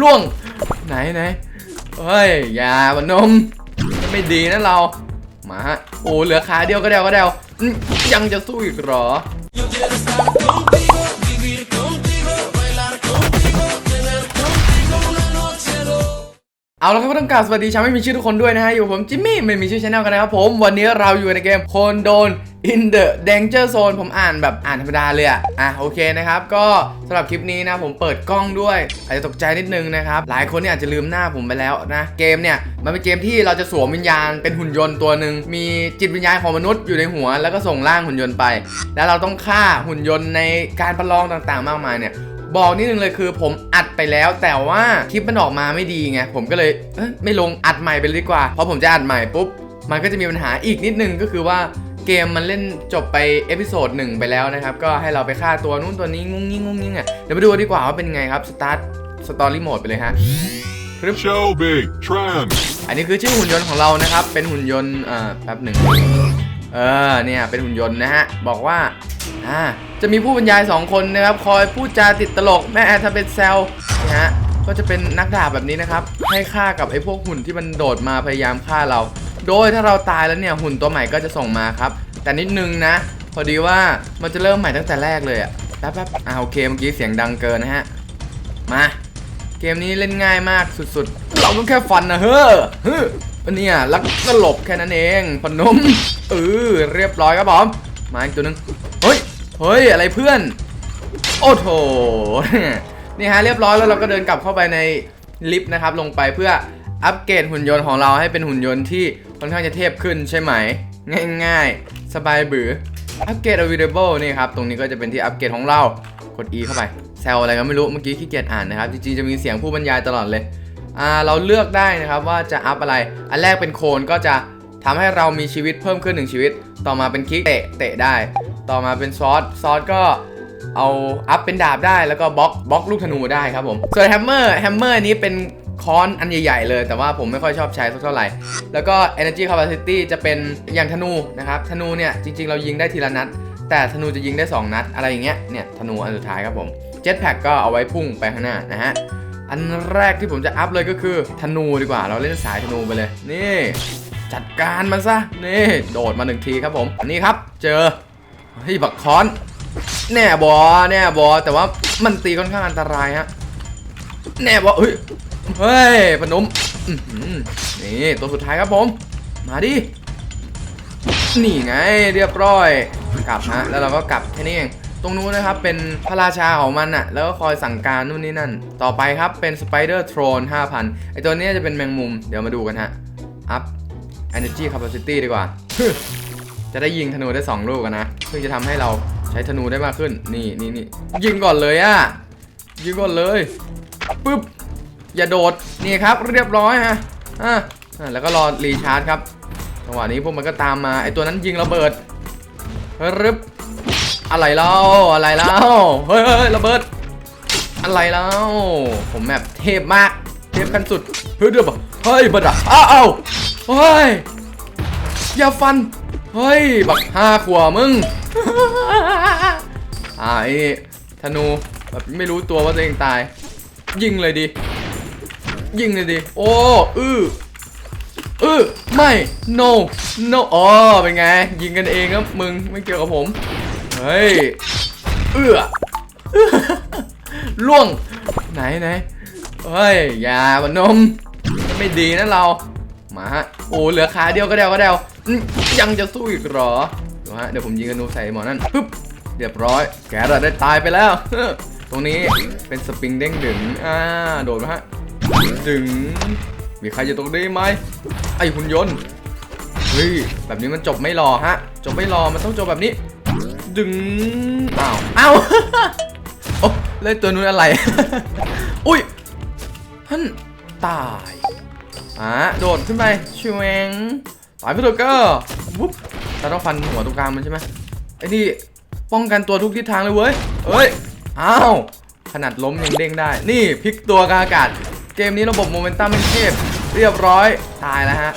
ล่วง ไหนไหนเฮ้ยอย่าบนม ไม่ดีนะเรา มาฮะโอ้เหลือขาเดียวก็เดวก็เดวยังจะสู้อีกหรอ เอาละครับก็ต้องกล่าวสวัสดีชาวไม่มีชื่อทุกคนด้วยนะฮะ อยู่ผมจิมมี่ไม่มีชื่อชแนลกันนะครับผม วันนี้เราอยู่ในเกมคนโดน in the danger zone ผมอ่านแบบอ่านธรรมดาเลยอะอะโอเคนะครับ ก็สำหรับคลิปนี้นะผมเปิดกล้องด้วย อาจจะตกใจนิดนึงนะครับ หลายคนเนี่ยอาจจะลืมหน้าผมไปแล้วนะ เกมเนี่ย มันเป็นเกมที่เราจะสวมวิญญาณเป็นหุ่นยนต์ตัวหนึ่งมีจิตวิญญาณของมนุษย์อยู่ในหัว แล้วก็ส่งร่างหุ่นยนต์ไป แล้วเราต้องฆ่าหุ่นยนต์ในการประลองต่างๆ มากมายเนี่ย บอกนิดนึงเลยคือผมอัดไปแล้ว แต่ว่าคลิปมันออกมาไม่ดีไงผมก็เลยเอ้ยไม่ลงอัดใหม่ไปเลยดีกว่าเพราะผมจะอัดใหม่ปุ๊บมันก็จะมีปัญหาอีกนิดนึงก็คือว่าเกมมันเล่นจบไปเอพิโซดหนึ่งไปแล้วนะครับ ก็ให้เราไปฆ่าตัวนู้นตัวนี้งุ้งงิ้งงุ้งงิ้งอะเดี๋ยวมาดูดีกว่าว่าเป็นไงครับสตาร์ทสตอรี่โหมดไปเลยฮะ Shelby, Trans. อันนี้คือชื่อหุ่นยนต์ของเรานะครับ เป็นหุ่นยนต์เอ่อแป๊บหนึ่งเออเนี่ยเป็นหุ่นยนต์นะฮะ บอกว่า อ่าจะมีผู้บรรยาย 2 คนนะครับ คอยพูดจาติดตลก แม่แอร์ทเป็นแซวนะฮะก็จะเป็นนักดาบแบบนี้นะครับ ให้ฆ่ากับไอ้พวกหุ่นที่มันโดดมาพยายามฆ่าเรา โดยถ้าเราตายแล้วเนี่ยหุ่นตัวใหม่ก็จะส่งมาครับ แต่นิดนึงนะ พอดีว่ามันจะเริ่มใหม่ตั้งแต่แรกเลยอะแป๊บๆอ่าโอเคเมื่อกี้เสียงดังเกินนะฮะมาเกมนี้เล่นง่ายมากสุดๆ เราต้องแค่ฟันนะเฮ้อเฮ้อวันนี้ลักก็หลบแค่นั้นเองพนมเออเรียบร้อยครับผมมาอีกตัวหนึง เฮ้ย อะไรเพื่อน โอ้โถนี่ฮะเรียบร้อยแล้วเราก็เดินกลับเข้าไปในลิฟต์นะครับ ลงไปเพื่ออัปเกรดหุ่นยนต์ของเราให้เป็นหุ่นยนต์ที่ค่อนข้างจะเทพขึ้นใช่ไหม ง่ายๆ สบายบืออัปเกรด available นี่ครับ ตรงนี้ก็จะเป็นที่อัปเกรดของเรา กด E เข้าไปแซวอะไรก็ไม่รู้เมื่อกี้ขี้เกียจอ่านนะครับ จริงๆ จะมีเสียงผู้บรรยายตลอดเลยอ่าเราเลือกได้นะครับว่าจะอัพอะไร อันแรกเป็นโคนก็จะทำให้เรามีชีวิตเพิ่มขึ้นหนึ่งชีวิต ต่อมาเป็นคลิกเตะเตะได้ ต่อมาเป็นซอสซอสก็เอาอัพเป็นดาบได้แล้วก็บล็อกบล็อกลูกธนูได้ครับผมส่วนแฮมเมอร์แฮมเมอร์นี้เป็นค้อนอันใหญ่ ๆ เลย แต่ว่าผมไม่ค่อยชอบใช้สักเท่าไหร่ แล้วก็ energy capacity จะเป็นอย่างธนูนะครับ ธนูเนี่ยจริง ๆ เรายิงได้ทีละนัด แต่ธนูจะยิงได้ 2 นัด อะไรอย่างเงี้ยเนี่ยธนูอันสุดท้ายครับผมเจ็ตแพ็กก็เอาไว้พุ่งไปข้างหน้านะฮะ อันแรกที่ผมจะอัพเลยก็คือธนูดีกว่า เราเล่นสายธนูไปเลย นี่ จัดการมันซะนี่โดดมาหนึ่งทีครับผมอันนี้ครับเจอ เฮ้ยบักคอน แน่บอแน่บอแต่ว่ามันตีค่อนข้างอันตรายฮะแน่บอเฮ้ยเฮ้ยพนมนี่ตัวสุดท้ายครับผม มาดินี่ไงเรียบร้อยกลับฮะแล้วเราก็กลับแค่นี้เองตรงนู้นนะครับเป็นพระราชาของมันอะแล้วก็คอยสั่งการนู่นนี่นั่น ต่อไปครับเป็นสไปเดอร์โทรน5,000ไอตัวนี้จะเป็นแมงมุม เดี๋ยวมาดูกันฮะอัพ energy capacity ดีกว่า จะได้ยิงธนูได้2ลูกนะเพื่อจะทำให้เราใช้ธนูได้มากขึ้น นี่นี่นี่ยิงก่อนเลยอะยิงก่อนเลยปึ๊บอย่าโดดนี่ครับเรียบร้อยฮะอะอะแล้วก็รอรีชาร์จครับจังหวะนี้พวกมันก็ตามมาไอตัวนั้นยิงระเบิดรึบอะไรเล่าอะไรเล่าเฮ้ยเฮ้ยระเบิด อะไรเล่าผมแบบเทพมาก เทพขั้นสุดเฮ้ยเดี๋ยวบเฮ้ยเบิดอะอ้าวเฮ้ยอย่าฟัน เฮ้ย บักห้าขวบมึง อ่าไอ้ธนูแบบไม่รู้ตัวว่าตัวเองตาย ยิงเลยดิ ยิงเลยดิ โอ้ อื้อเออไม่ no no อ๋อ เป็นไง ยิงกันเองครับมึง ไม่เกี่ยวกับผม เฮ้ย เอื้อล่วง ไหนไหนเฮ้ย อย่าบนม ไม่ดีนะเรา มาฮะ โอ้ เหลือขาเดียวก็เดวก็เดว ยังจะสู้อีกหรอเดี๋ยวฮะเดี๋ยวผมยิงกันนูใส่หมอนั่นปึ๊บเรียบร้อย แกระได้ตายไปแล้ว ตรงนี้เป็นสปริงเด้งดึงอ่าโดดมาฮะดึง มีใครอยู่ตรงนี้ไหมไอหุ่นยนต์เฮ้ยแบบนี้มันจบไม่รอฮะ จบไม่รอมันต้องจบแบบนี้ ดึงอ้าวอ้าวโอ้เล่นตัวนู้นอะไร อุ้ยฮั่นตายอ่าโดดขึ้นไปชวง ต่อยไปเถอะก็วุ๊บเราต้องฟันหัวตรงกลางมันใช่ไหมไอ้นี่ป้องกันตัวทุกทิศทางเลยเว้ยเอ้ย อ้าว ขนาดล้มยังเด้งได้ นี่พลิกตัวกลางอากาศ เกมนี้ระบบโมเมนตัมเป็นเทพ เรียบร้อย ตายแล้วฮะ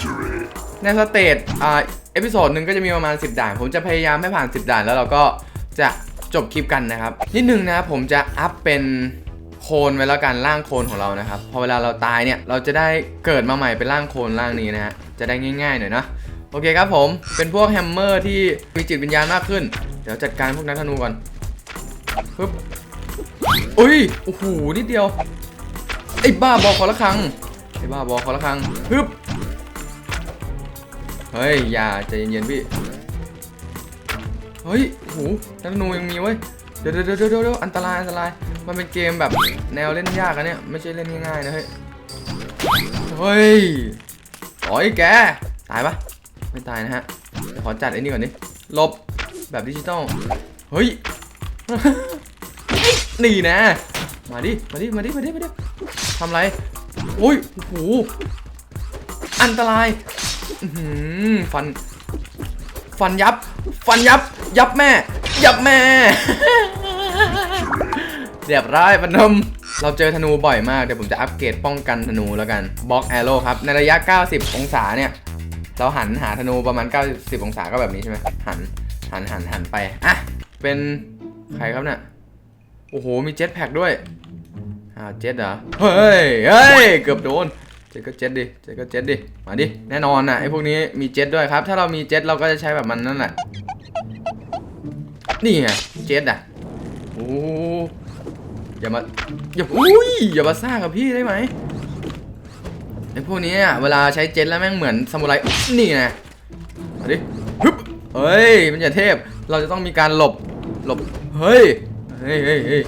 ในสเตจอ่าเอพิโซดหนึ่งก็จะมีประมาณ 10 ด่าน ผมจะพยายามให้ผ่าน 10 ด่านแล้วเราก็จะจบคลิปกันนะครับ นิดนึงนะผมจะอัพเป็น โคลนไว้แล้วกันร่างโคลนของเรานะครับ พอเวลาเราตายเนี่ยเราจะได้เกิดมาใหม่เป็นร่างโคลนร่างนี้นะฮะ จะได้ง่ายๆหน่อยนะ โอเคครับผม เป็นพวกแฮมเมอร์ที่มีจิตวิญญาณมากขึ้น เดี๋ยวจัดการพวกนักธนูก่อนปึ๊บอุ้ย โอ้โห นิดเดียว ไอ้บ้าบอขอละครัง ไอ้บ้าบอขอละครังปึ๊บ เฮ้ย อย่าใจเย็นๆพี่ เฮ้ยโอ้โหนักธนูยังมีเว้ย เดี๋ยวเดี๋ยวเดี๋ยวเดี๋ยวอันตรายอันตราย มันเป็นเกมแบบแนวเล่นยากอะเนี่ย ไม่ใช่เล่นง่ายๆนะเฮ้ย เฮ้ยโอ้ยแก ตายปะไม่ตายนะฮะเดี๋ยวขอจัดไอ้นี่ก่อนดิหลบแบบดิจิตอล เฮ้ย นี่นะ มาดิ มาดิ มาดิ มาดิ มาดิทำไร โอ้ยโอ้โห อันตรายหือฟัน ฟันยับ ฟันยับ ยับแม่ ยับแม่ เรียบร้อยปนม เราเจอธนูบ่อยมาก เดี๋ยวผมจะอัปเกรดป้องกันธนูแล้วกันบล็อกแอโร่ครับในระยะ 90 องศาเนี่ย เราหันหาธนูประมาณ 90องศาก็แบบนี้ใช่ไหมหัน หันหันหันไป อะ เป็นใครครับเนี่ยโอ้โห มีเจ็ตแพ็กด้วยอ่าวเจ็ตเหรอ เฮ้ยเฮ้ยเกือบโดนเจ็ตก็เจ็ตดิ เจ็ตก็เจ็ตดิ มาดิ แน่นอนนะไอ้พวกนี้มีเจ็ตด้วยครับ ถ้าเรามีเจ็ตเราก็จะใช้แบบมันนั่นแหละ นี่ไง เจ็ตอะ โอ้ อย่ามาอย่าอุ้ยอย่ามาซ่างกับพี่ได้ไหมไอ้พวกนี้เวลาใช้เจ็ตแล้วแม่งเหมือนซามูไรนี่ไงมาดิฮึบเฮ้ยมันอย่าเทพ เราจะต้องมีการหลบหลบเฮ้ยเฮ้ยเฮ้ยเฮ้ย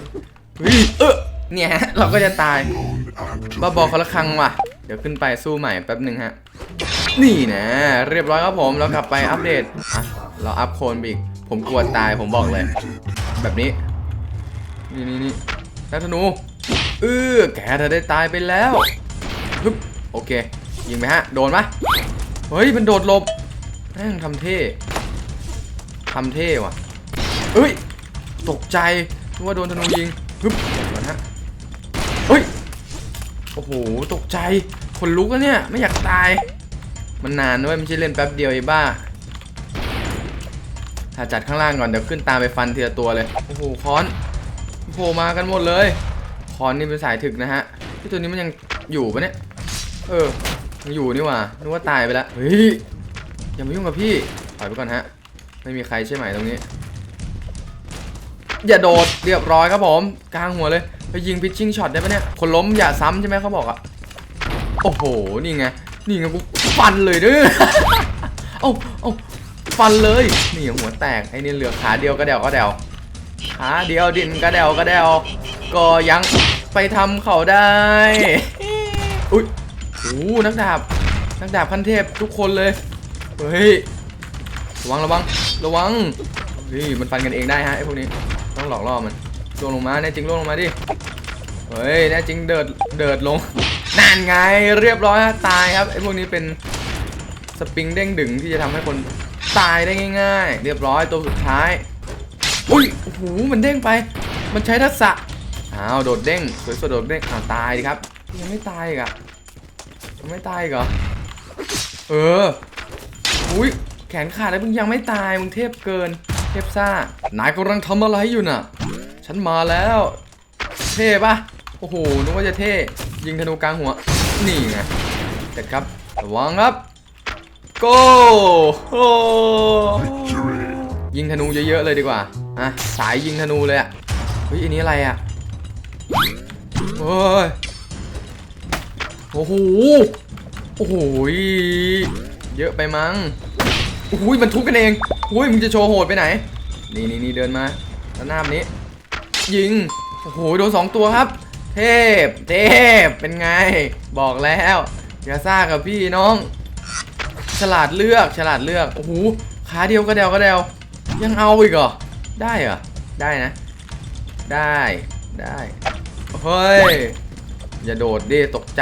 เออเนี่ยฮะเราก็จะตายบ้าบอคนละครังว่ะ เดี๋ยวขึ้นไปสู้ใหม่แป๊บหนึ่งฮะนี่นะ เรียบร้อยครับผมเรากลับไปอัปเดตอะเราอัพโคนอีก ผมกลัวตายผมบอกเลย แบบนี้ นี่นี่นี่ นักธนูเออแกเธอได้ตายไปแล้วฮึบโอเค ยิงไปฮะ โดนปะเฮ้ย มันโดดหลบแม่งทำเท่ทำเท่ว่ะเฮ้ย ตกใจนึกว่าโดนธนูยิงฮึบก่อนฮะเฮ้ย โอ้โห ตกใจคนลุกแล้วเนี่ย ไม่อยากตาย มันนานด้วยไม่ใช่เล่นแป๊บเดียวไอ้บ้าถ้าจัดข้างล่างก่อน เดี๋ยวขึ้นตามไปฟันทีละตัวเลย โอ้โห ค้อน ผล่มากันหมดเลยคอนนี่เป็นสายถึกนะฮะที่ตัวนี้มันยังอยู่ปะเนี่ย เออยังอยู่นี่หว่านึกว่าตายไปแล้วเฮ้ยอย่ามายุ่งกับพี่ถอยไปก่อนฮะ ไม่มีใครใช่ไหมตรงนี้ อย่าโดดเรียบร้อยครับผมกลางหัวเลยไปยิงพิชชิ่งช็อตได้ปะเนี่ยคนล้มอย่าซ้ำใช่ไหมเขาบอกอะโอ้โหนี่ไงนี่ไงกูฟันเลยเด้อเอ้าเอ้าฟันเลยนี่หัวแตกไอ้นี่เหลือขาเดียวก็เดวก็เดว ขาเดียวดินก็เดวก็เดวก็ยังไปทำเขาได้ อุ้ยโอ้นักดาบ นักดาบขั้นเทพทุกคนเลย เฮ้ย ระวังระวัง ระวังเฮ้ยมันฟันกันเองได้ฮะไอ้พวกนี้ ต้องหลอกล่อมันล่วงลงมาแน่จริงล่วงลงมาดิ เฮ้ยแน่จริงเดิดเดิดลง นั่นไงเรียบร้อยฮะตายครับไอ้พวกนี้เป็นสปริงเด้งดึงที่จะทำให้คนตายได้ง่าย ๆ เรียบร้อยตัวสุดท้าย อุ้ยโอ้โหมันเด้งไป มันใช้ทักษะอ้าวโดดเด้งสวยสดโดดเด้งอ้าวตายดิครับ ยังไม่ตายอีกะยังไม่ตายอีกเหรอเอออุ้ยแขนขาดแล้วมึงยังไม่ตายมึงเทพเกิน เทพซ่านายกำลังทำอะไรอยู่น่ะ ฉันมาแล้ว เท่ปะโอ้โหนึกว่าจะเท่ยิงธนูกลางหัว นี่ไงเสร็จครับระวังครับโก้โอ้ยิงธนูเยอะๆเลยดีกว่า อะสายยิงธนูเลยอะเฮ้ยอันนี้อะไรอะโอ้ยโอ้โหโอ้โหเยอะไปมั้งโอ้โหมันทุบกันเองโอ้ยมึงจะโชว์โหดไปไหน นี่นี่นี่เดินมาแล้วหน้านี้ ยิงโอ้โหโดนสองตัวครับ เทพเทพเป็นไง บอกแล้วอย่าซ่ากับพี่น้อง ฉลาดเลือกฉลาดเลือกโอ้โหขาเดียวก็เดวก็เดวยังเอาอีกเหรอ ได้เหรอ ได้นะ ได้ ได้ เฮ้ย อย่าโดดดิตกใจ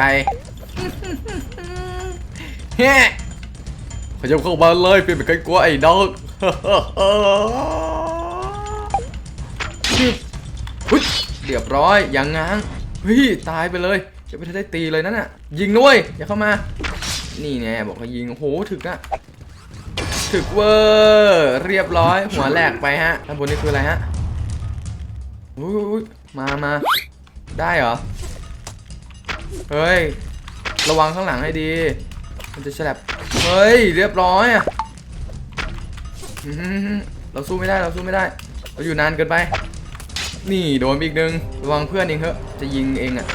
เฮ้ขยับเข้ามาเลยเปลี่ยนเป็นใครกลัวไอ้ดอกฮึเรียบร้อยอย่างง้างเฮ้ยตายไปเลยจะไม่ทันได้ตีเลยนั่นน่ะ ยิงด้วยอย่าเข้ามา นี่แน่บอกให้ยิงโหถึกอะ ถึกเวอร์เรียบร้อยหัวแหลกไปฮะด้านบนนี่คืออะไรฮะอุ้ยมามาได้เหรอ เฮ้ย ระวังข้างหลังให้ดี มันจะฉลับเฮ้ย เรียบร้อยอะเราสู้ไม่ได้เราสู้ไม่ได้ เราอยู่นานเกินไป นี่โดนอีกหนึ่งระวังเพื่อนเองเถอะจะยิงเองอะ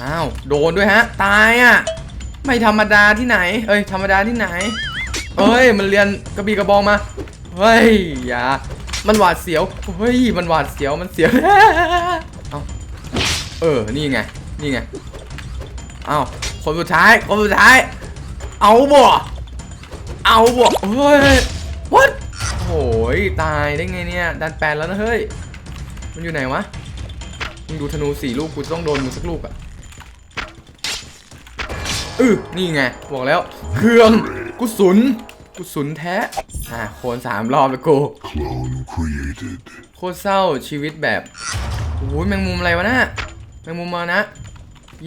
อ้าวโดนด้วยฮะ ตายอะไม่ธรรมดาที่ไหน เอ้ยธรรมดาที่ไหน เฮ้ย มันเรียนกระบี่กระบองมา เฮ้ย อย่า มันหวาดเสียว เฮ้ย มันหวาดเสียว มันเสียว เอาเออ นี่ไง นี่ไง เอาคนสุดท้าย คนสุดท้าย เอาบ่เอาบ่เฮ้ย what โอ้ยตายได้ไงเนี่ย ดันแปดแล้วนะเฮ้ย มันอยู่ไหนวะ มึงดูธนูสี่ลูกกูต้องโดนมึงสักลูกอะอือนี่ไง บอกแล้ว เครื่องกุศล กุศลแท้ อ่าโคนสามรอบแล้วกู Clone created. โคตรเศร้าชีวิตแบบโอ้ยแมงมุมอะไรวะน่ะแมงมุมมานะ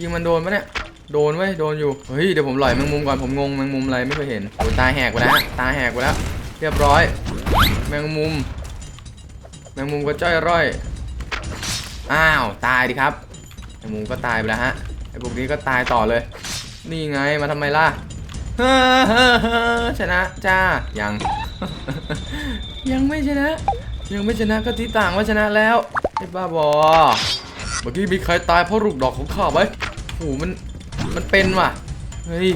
ยิงมันโดนปะเนี่ย โดนเว้ย โดนอยู่ เฮ้ย เดี๋ยวผมหล่อยแมงมุมก่อน ผมงงแมงมุมอะไรไม่เคยเห็นโอ้ยตาแหกไปแล้ว ตาแหกไปแล้ว เรียบร้อย แมงมุม แมงมุมก็จ้อยร่อย อ้าว ตายดิครับ แมงมุมก็ตายไปแล้วฮะ ไอ้พวกนี้ก็ตายต่อเลย นี่ไง มาทำไมล่ะ ชนะจ้า ยัง ยังไม่ชนะ ยังไม่ชนะก็ที่ต่างว่าชนะแล้วไอ้บ้าบอ เมื่อกี้มีใครตายเพราะลูกดอกของข้าไหมโอ้มัน มันเป็นว่ะ เฮ้ย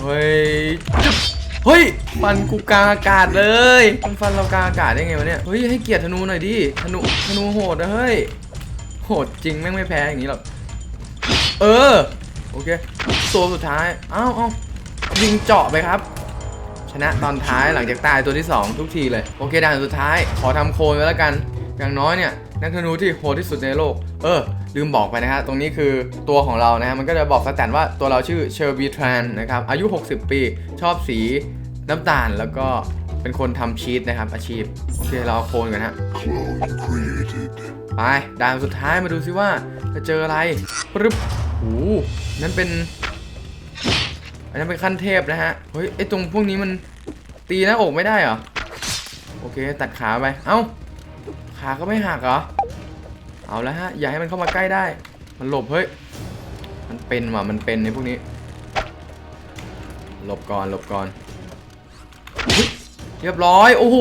เฮ้ย เฮ้ย ฟันกูกลางอากาศเลยมันฟันเรากลางอากาศได้ไงวะเนี่ย เฮ้ย ให้เกียรติธนูหน่อยดิ ธนู ธนูโหดนะเฮ้ย โหดจริงแม่งไม่แพ้อย่างนี้หรอก เออ อเคตัวสุดท้ายเอ้าเอ้ายิงเจาะไปครับ ชนะตอนท้ายหลังจากตายตัวที่ 2 ทุกทีเลย โอเคด่านสุดท้ายขอทำโคนไว้แล้วกัน อย่างน้อยเนี่ยนักธนูที่โหดที่สุดในโลก เออ ลืมบอกไปนะฮะ ตรงนี้คือตัวของเรานะฮะ มันก็จะบอกสแตนว่าตัวเราชื่อเชอร์บีทรานนะครับ อายุ 60 ปี ชอบสีน้ำตาล แล้วก็เป็นคนทำชีสนะครับ อาชีพ โอเค เราเอาโคนกันฮะ Clone created. ไปด่านสุดท้ายมาดูซิว่าจะเจออะไรปึ๊บโอ้โหนั่นเป็น อันนั้นเป็นขั้นเทพนะฮะ เฮ้ยไอตรงพวกนี้มันตีหน้าอกไม่ได้เหรอ โอเคตัดขาไป เอ้า ขาก็ไม่หักเหรอ เอาแล้วฮะ อย่าให้มันเข้ามาใกล้ได้ มันหลบเฮ้ย มันเป็นว่ะ มันเป็นในพวกนี้ หลบก่อน หลบก่อน เรียบร้อย โอ้โห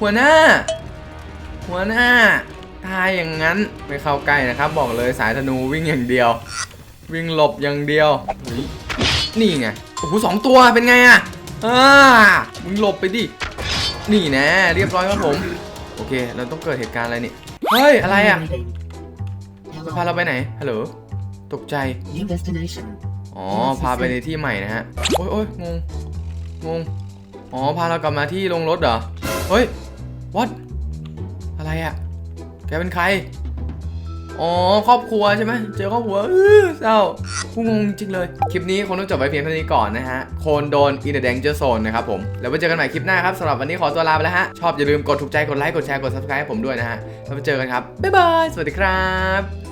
หัวหน้า หัวหน้า ตายอย่างนั้นไม่เข้าใกล้นะครับ บอกเลยสายธนูวิ่งอย่างเดียว วิ่งหลบอย่างเดียวอุ๊ยนี่ไงโอ้โหสองตัวเป็นไงอะอ่ามึงหลบไปดินี่แนะ เรียบร้อยครับผม โอเค เราต้องเกิดเหตุการณ์อะไรนี่เฮ้ยอะไรอะจะพาเราไปไหนฮัลโหลตกใจ New destination. อ๋อพาไปในที่ใหม่นะฮะโอ้ยโอ้ยงงงงอ๋อพาเรากลับมาที่ลงรถเหรอเฮ้ย what อะไรอะ แกเป็นใคร อ๋อครอบครัวใช่ไหมเจอครอบครัวอื้อเศร้ากูงงจริงเลย คลิปนี้คงต้องจบไปเพียงเท่านี้ก่อนนะฮะ โคนโดน in the danger zone นะครับผม แล้วไว้เจอกันใหม่คลิปหน้าครับสำหรับวันนี้ขอตัวลาไปแล้วฮะ ชอบอย่าลืมกดถูกใจ กดไลค์ กดแชร์ กด subscribe ให้ผมด้วยนะฮะ แล้วไปเจอกันครับ บ๊ายบาย สวัสดีครับ